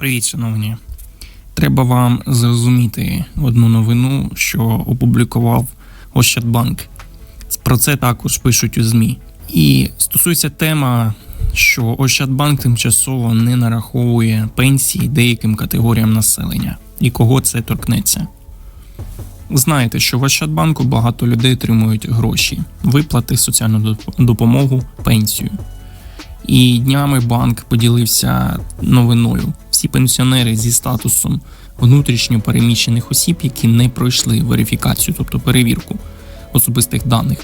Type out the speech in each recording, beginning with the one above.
Привіт, шановні. Треба вам зрозуміти одну новину, що опублікував Ощадбанк. Про це також пишуть у ЗМІ. І стосується тема, що Ощадбанк тимчасово не нараховує пенсії деяким категоріям населення. І кого це торкнеться? Знаєте, що в Ощадбанку багато людей отримують гроші, виплати, соціальну допомогу, пенсію. І днями банк поділився новиною. Всі пенсіонери зі статусом внутрішньо переміщених осіб, які не пройшли верифікацію, тобто перевірку особистих даних,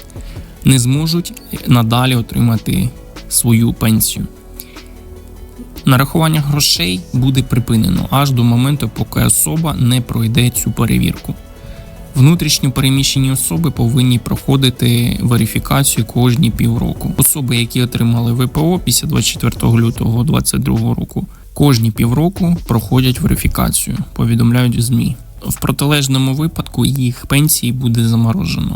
не зможуть надалі отримати свою пенсію. Нарахування грошей буде припинено аж до моменту, поки особа не пройде цю перевірку. Внутрішньо переміщені особи повинні проходити верифікацію кожні півроку. Особи, які отримали ВПО після 24 лютого 2022 року, кожні півроку проходять верифікацію, повідомляють ЗМІ. В протилежному випадку їх пенсії буде заморожено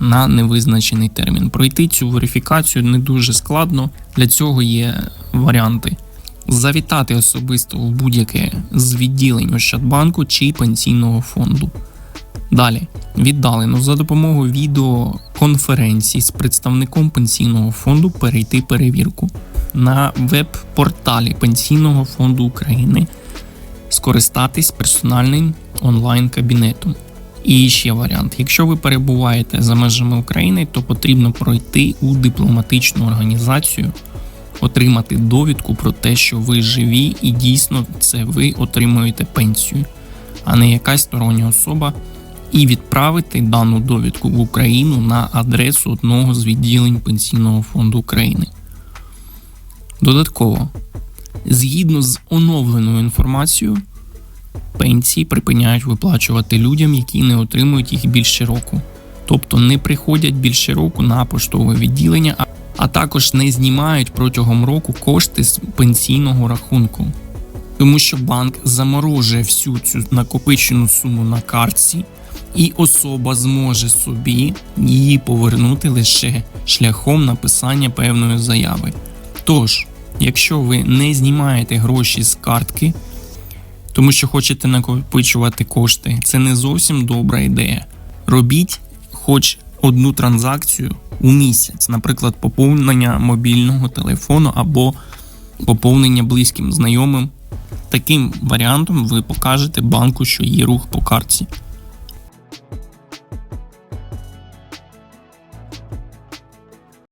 на невизначений термін. Пройти цю верифікацію не дуже складно. Для цього є варіанти. Завітати особисто в будь-яке з відділень Ощадбанку чи пенсійного фонду. Далі віддалено за допомогою відеоконференції з представником пенсійного фонду перейти перевірку на веб-порталі Пенсійного фонду України, скористатись персональним онлайн-кабінетом. І ще варіант: якщо ви перебуваєте за межами України, то потрібно пройти у дипломатичну організацію, отримати довідку про те, що ви живі, і дійсно це ви отримуєте пенсію, а не якась стороння особа і відправити дану довідку в Україну на адресу одного з відділень Пенсійного фонду України. Додатково, згідно з оновленою інформацією, пенсії припиняють виплачувати людям, які не отримують їх більше року, тобто не приходять більше року на поштове відділення, а- також не знімають протягом року кошти з пенсійного рахунку. Тому що банк заморожує всю цю накопичену суму на картці, і особа зможе собі її повернути лише шляхом написання певної заяви. Тож, якщо ви не знімаєте гроші з картки, тому що хочете накопичувати кошти, це не зовсім добра ідея. Робіть хоч одну транзакцію у місяць, наприклад, поповнення мобільного телефону або поповнення близьким знайомим. Таким варіантом ви покажете банку, що є рух по картці.